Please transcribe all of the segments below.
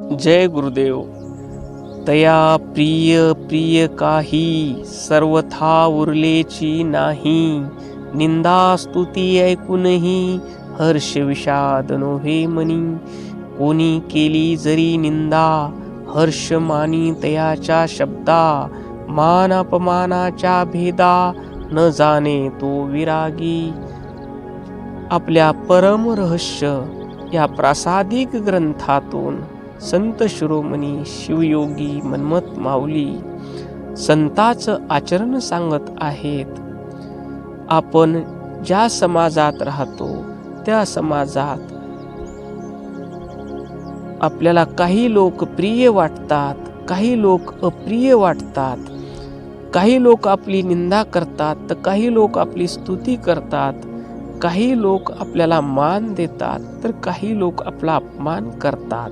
जय गुरुदेव। तया प्रिय प्रिय काही सर्वथा उरलेची नाही। निंदा स्तुती ऐकूनही हर्ष विषाद नोहे मनी। कोणी केली जरी निंदा हर्ष मानी तयाच्या शब्दा। मान अपमानाच्या भेदा न जाणे तो विरागी। आपल्या परम रहस्य या प्रासादिक ग्रंथातून संत शिरोमणी शिवयोगी मन्मत माऊली संताचं आचरण सांगत आहेत. आपण ज्या समाजात राहतो त्या समाजात आपल्याला काही लोक प्रिय वाटतात काही लोक अप्रिय वाटतात. काही लोक आपली निंदा करतात तर काही लोक आपली स्तुती करतात. काही लोक आपल्याला मान देतात तर काही लोक आपला अपमान करतात.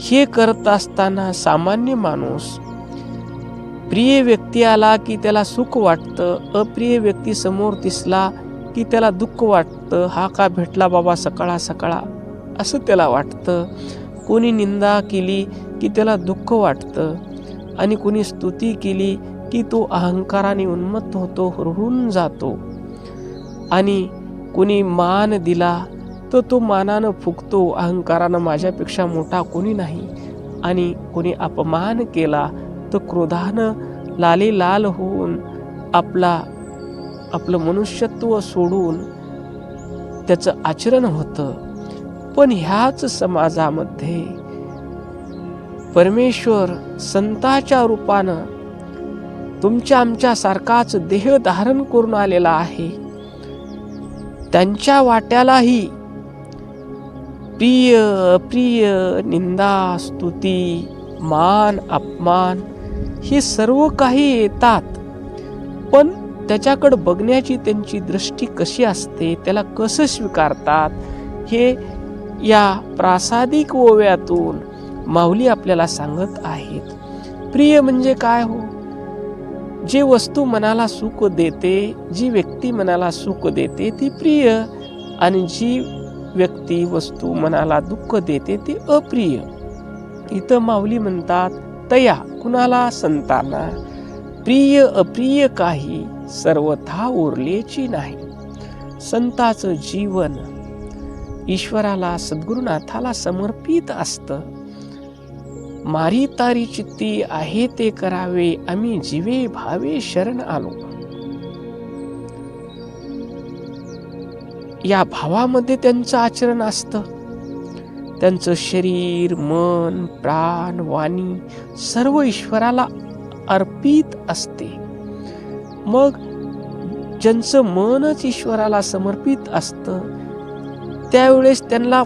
हे करत असताना सामान्य माणूस प्रिय व्यक्ती आला की त्याला सुख वाटतं अप्रिय व्यक्ती समोर दिसला की त्याला दुःख वाटतं हा का भेटला बाबा सकाळा सकाळा? असं त्याला वाटतं. कोणी निंदा केली की त्याला दुःख वाटतं आणि कोणी स्तुती केली की तो अहंकाराने उन्मत्त होतो हुरहून जातो. आणि कोणी मान दिला तर तो मानानं फुगतो अहंकारानं माझ्यापेक्षा मोठा कोणी नाही. आणि कोणी अपमान केला तर क्रोधानं लाली लाल होऊन आपला आपलं मनुष्यत्व सोडून त्याचं आचरण होतं. पण ह्याच समाजामध्ये परमेश्वर संताच्या रूपानं तुमच्या आमच्या सारखाच देह धारण करून आलेला आहे. त्यांच्या वाट्यालाही प्रिय अप्रिय निंदा स्तुती मान अपमान हे सर्व काही येतात. पण त्याच्याकडं बघण्याची त्यांची दृष्टी कशी असते त्याला कसं स्वीकारतात हे या प्रासादिक ओव्यातून माऊली आपल्याला सांगत आहेत. प्रिय म्हणजे काय हो? जे वस्तू मनाला सुख देते जी व्यक्ती मनाला सुख देते ती प्रिय. आणि जी व्यक्ती वस्तू मनाला दुःख देते ती अप्रिय. इथं माऊली म्हणतात तया कुणाला संताना? प्रिय अप्रिय काही सर्वथा उरलेची नाही. संताचं जीवन ईश्वराला सद्गुरुनाथाला समर्पित असतं. मारी तारी चित्ती आहे ते करावे आम्ही जीवे भावे शरण आलो. या भावामध्ये त्यांचं आचरण असतं. त्यांचं शरीर मन प्राण वाणी सर्व ईश्वराला अर्पित असते. मग ज्यांचं मनच ईश्वराला समर्पित असतं त्यावेळेस त्यांना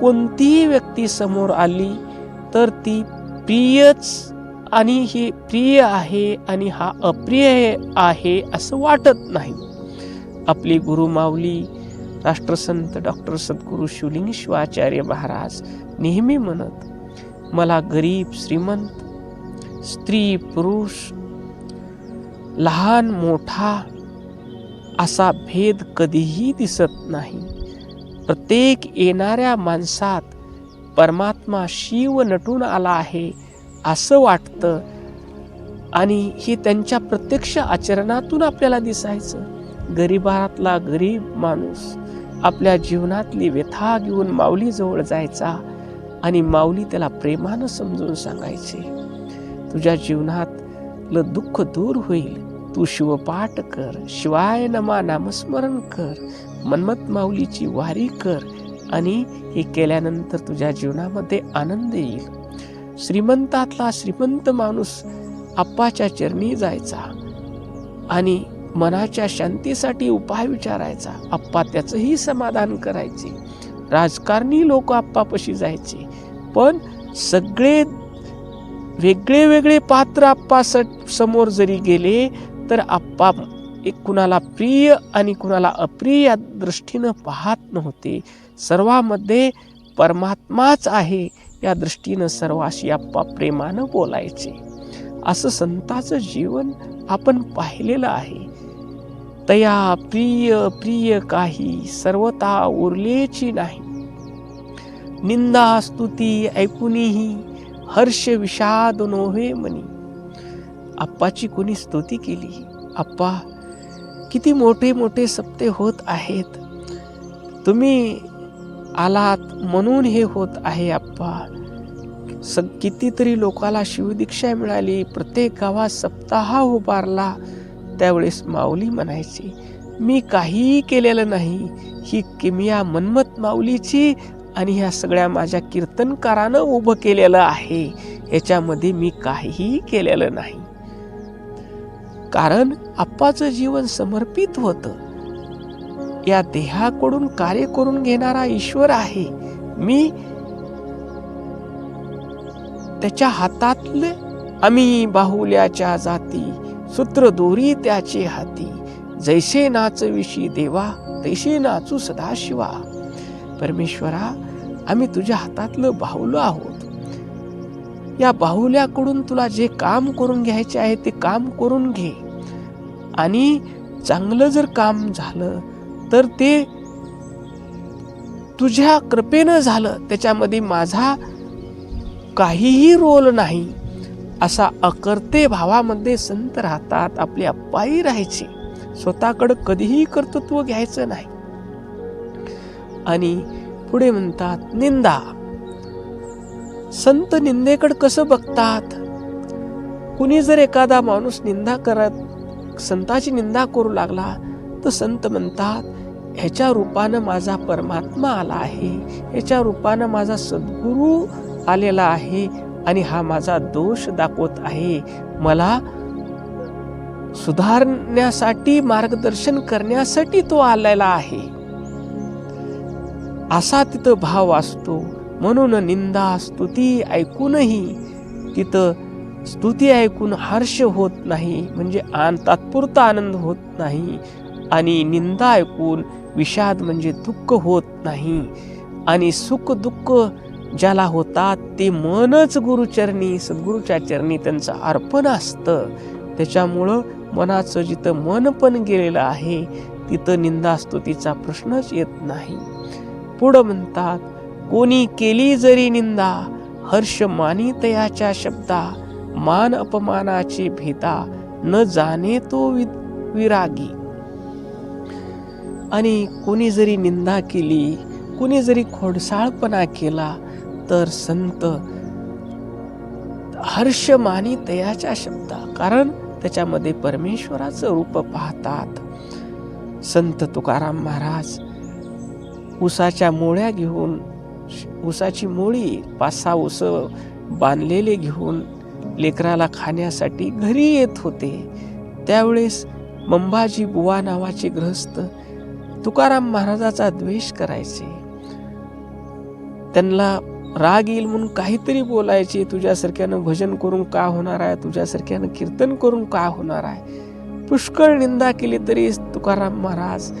कोणतीही व्यक्ती समोर आली तर ती प्रियच आणि हे प्रिय आहे आणि हा अप्रिय आहे असं वाटत नाही. आपली गुरुमावली राष्ट्रसंत डॉक्टर सद्गुरू शिवलिंग शिवाचार्य महाराज नेहमी म्हणत मला गरीब श्रीमंत स्त्री पुरुष लहान मोठा असा भेद कधीही दिसत नाही. प्रत्येक येणाऱ्या माणसात परमात्मा शिव नटून आला आहे असं वाटतं आणि हे त्यांच्या प्रत्यक्ष आचरणातून आपल्याला दिसायचं. गरीबातला गरीब माणूस आपल्या जीवनातली व्यथा घेऊन माऊलीजवळ जायचा आणि माऊली त्याला प्रेमानं समजून सांगायचे तुझ्या जीवनातलं दुःख दूर होईल. तू शिवपाठ कर शिवाय नमा नामस्मरण कर मन्मत माऊलीची वारी कर आणि हे केल्यानंतर तुझ्या जीवनामध्ये आनंद येईल. श्रीमंतातला श्रीमंत माणूस आप्पाच्या चरणी जायचा आणि मनाच्या शांतीसाठी उपाय विचारायचा. आप्पा त्याचंही समाधान करायचे. राजकारणी लोक आप्पापशी जायचे. पण सगळे वेगळे वेगळे पात्र आप्पा समोर जरी गेले तर आप्पा एक कुणाला प्रिय आणि कुणाला अप्रिय या दृष्टीनं पाहत नव्हते. सर्वामध्ये परमात्माच आहे या दृष्टीनं सर्वाशी आप्पा प्रेमानं बोलायचे. असं संताचं जीवन आपण पाहिलेलं आहे. तया प्रिय प्रिय काही सर्वता उरलेची नाही. निंदा स्तुती ऐकूनही हर्ष विषाद नोहे मनी. आप्पाची कोणी स्तुती केली? आप्पा किती मोठे मोठे सप्ते होत आहेत. तुम्ही आलात म्हणून हे होत आहे आप्पा. स कितीतरी लोकाला शिवदीक्षा मिळाली. प्रत्येक गावात सप्ताह उभारला. त्यावेळेस माऊली म्हणायची मी काहीही केलेलं नाही. ही किमिया मन्मत माऊलीची आणि ह्या सगळ्या माझ्या कीर्तनकारानं उभं केलेलं आहे. याच्यामध्ये मी काहीही केलेलं नाही. कारण आप्पाचं जीवन समर्पित होतं. या देहाकडून कार्य करून घेणारा ईश्वर आहे. मी त्याच्या हातातले आम्ही बाहुल्याच्या जाती सूत्र दोरी त्याचे हाती. जैसे नाचविशी देवा तैसे नाचू सदाशिवा. परमेश्वरा आम्ही तुझ्या हातातलं बाहुलं आहोत. या बाहुल्याकडून तुला जे काम करून घ्यायचे आहे ते काम करून घे. आणि चांगलं जर काम झालं तर ते तुझ्या कृपेनं झालं. त्याच्यामध्ये माझा काहीही रोल नाही. असा अकर्ते भावामध्ये संत राहतात आपले अप्पाही राहायचे. स्वतःकडं कधीही कर्तृत्व घ्यायचं नाही. आणि पुढे म्हणतात निंदा. संत निंदेकडे कसं बघतात? कुणी जर एखादा माणूस निंदा करत संताची निंदा करू लागला तर संत म्हणतात ह्याच्या रूपानं माझा परमात्मा आला आहे. ह्याच्या रूपानं माझा सद्गुरू आलेला आहे. आणि हा माझा दोष दाखवत आहे. मला सुधारण्यासाठी मार्गदर्शन करण्यासाठी तो आलेला आहे. असा तिथं भाव असतो. म्हणून निंदा स्तुती ऐकूनही तिथं स्तुती ऐकून हर्ष होत नाही. म्हणजे आन तात्पुरता आनंद होत नाही. आणि निंदा ऐकून विषाद म्हणजे दुःख होत नाही. आणि सुख दुःख ज्याला होतात ते मनच गुरुचरणी सद्गुरूच्या चरणी त्यांचं अर्पण असतं. त्याच्यामुळं मनाचं जिथं मन पण गेलेलं आहे तिथं निंदा स्तुतीचा प्रश्नच येत नाही. पुढं म्हणतात कोणी केली जरी निंदा हर्ष मानी तयाच्या शब्दा मान अपमानाची भेदा न जाणे तो वि विरागी. आणि कोणी जरी निंदा केली कोणी जरी खोडसाळपणा केला तर संत. हर्ष मानी तयाच्या शब्दा कारण त्याच्यामध्ये परमेश्वराचं रूप पाहतात. संत तुकाराम महाराज उसाच्या मोळ्या घेऊन उसाची मोळी पाच सहा उस बांधलेले घेऊन लेकराला खाण्यासाठी घरी येत होते. त्यावेळेस मंबाजी बुवा नावाचे ग्रहस्थ तुकाराम महाराजाचा द्वेष करायचे. त्यांना राग येईल म्हणून काहीतरी बोलायचे तुझ्यासारख्यानं भजन करून का होणार आहे तुझ्यासारख्यानं कीर्तन करून का होणार आहे? पुष्कळ निंदा केली तरी तुकाराम महाराज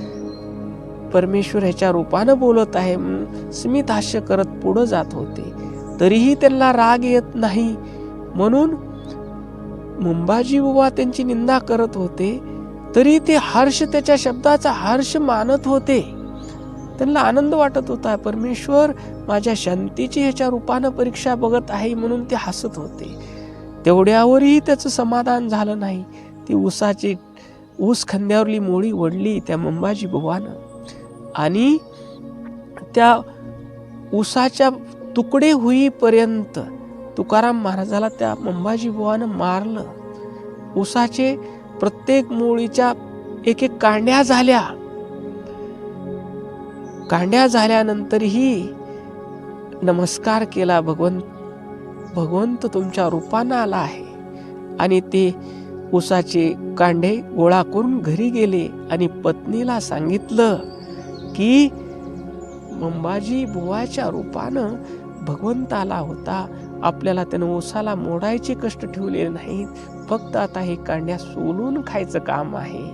परमेश्वर ह्याच्या रूपानं बोलत आहे म्हणून स्मित हास्य करत पुढं जात होते. तरीही त्यांना राग येत नाही. म्हणून मुंबाजी बुवा त्यांची निंदा करत होते. तरी ते हर्ष त्याच्या शब्दाचा हर्ष मानत होते. त्यांना आनंद वाटत होता परमेश्वर माझ्या शांतीची ह्याच्या रूपानं परीक्षा बघत आहे म्हणून ते हसत होते. तेवढ्यावरही त्याचं समाधान झालं नाही. ती ऊसाची ऊस खांद्यावरली मोळी ओढली त्या मंबाजी बुवानं. आणि त्या ऊसाच्या तुकडे होईपर्यंत तुकाराम महाराजाला त्या मंबाजी बुवानं मारलं. ऊसाचे प्रत्येक मोळीच्या एक एक कांड्या झाल्या. कांड्या झाल्यानंतरही नमस्कार केला भगवंत. भगवंत तुमच्या रूपानं आला आहे. आणि ते उसाचे कांडे गोळा करून घरी गेले आणि पत्नीला सांगितलं की मंबाजी बुवाच्या रूपानं भगवंत आला होता. आपल्याला त्यानं उसाला मोडायचे कष्ट ठेवले नाहीत. फक्त आता हे कांड्या सोलून खायचं काम आहे.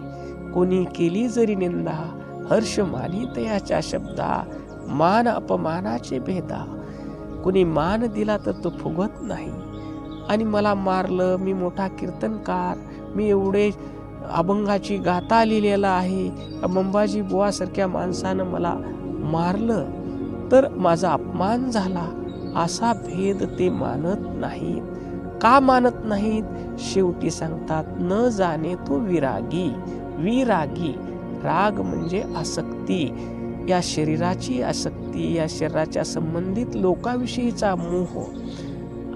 कोणी केली जरी निंदा हर्ष मानित याच्या शब्दा मान अपमानाचे भेदा. कुणी मान दिला तर तो फुगत नाही. आणि मला मारलं मी मोठा कीर्तनकार मी एवढे अभंगाची गाथा लिहिलेला आहे. मंबाजी बुवासारख्या माणसानं मला मारलं तर माझा अपमान झाला. असा भेद ते मानत नाहीत. का मानत नाहीत? शेवटी सांगतात न जाणे तो विरागी. विरागी राग म्हणजे आसक्ती. या शरीराची आसक्ती या शरीराच्या संबंधित लोकाविषयीचा मोह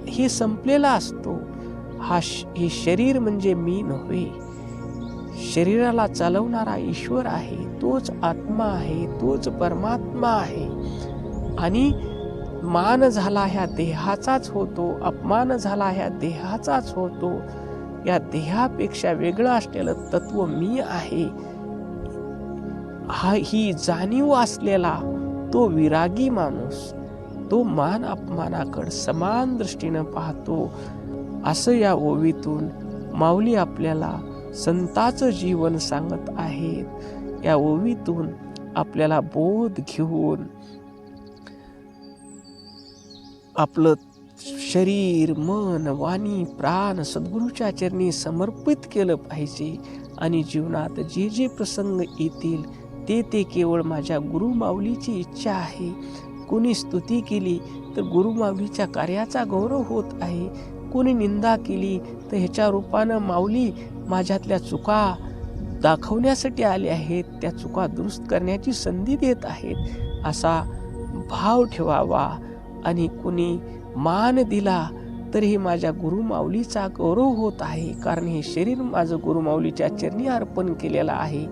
हे संपलेला असतो. हा श- हे शरीर म्हणजे मी नव्हे. शरीराला चालवणारा ईश्वर आहे. तोच आत्मा आहे तोच परमात्मा आहे. आणि मान झाला ह्या देहाचाच होतो अपमान झाला ह्या देहाचाच होतो. या देहापेक्षा वेगळं असलेलं तत्व मी आहे. हा ही जाणीव असलेला तो विरागी माणूस तो मान अपमानाकड समान दृष्टीनं पाहतो. असं या ओवीतून माऊली आपल्याला संताचं जीवन सांगत आहेत. या ओवीतून आपल्याला बोध घेऊन आपलं शरीर मन वाणी प्राण सद्गुरूच्या चरणी समर्पित केलं पाहिजे आणि जीवनात जे जे प्रसंग येतील ते ते केवळ माझ्या गुरुमाऊलीची इच्छा आहे. कोणी स्तुती केली तर गुरुमाऊलीच्या कार्याचा गौरव होत आहे. कोणी निंदा केली तर ह्याच्या रूपानं माऊली माझ्यातल्या चुका दाखवण्यासाठी आले आहेत. त्या चुका दुरुस्त करण्याची संधी देत आहेत. असा भाव ठेवावा. आणि कुणी मान दिला तरीही माझ्या गुरुमाऊलीचा गौरव होत आहे. कारण हे शरीर माझं गुरुमाऊलीच्या चरणी अर्पण केलेलं आहे.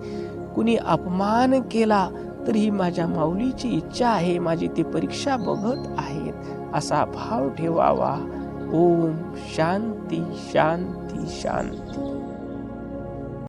कुणी अपमान केला तरीही माझ्या माऊलीची इच्छा आहे माझी ती परीक्षा बघत आहेत. असा भाव ठेवावा. ओम शांती शांती शांती.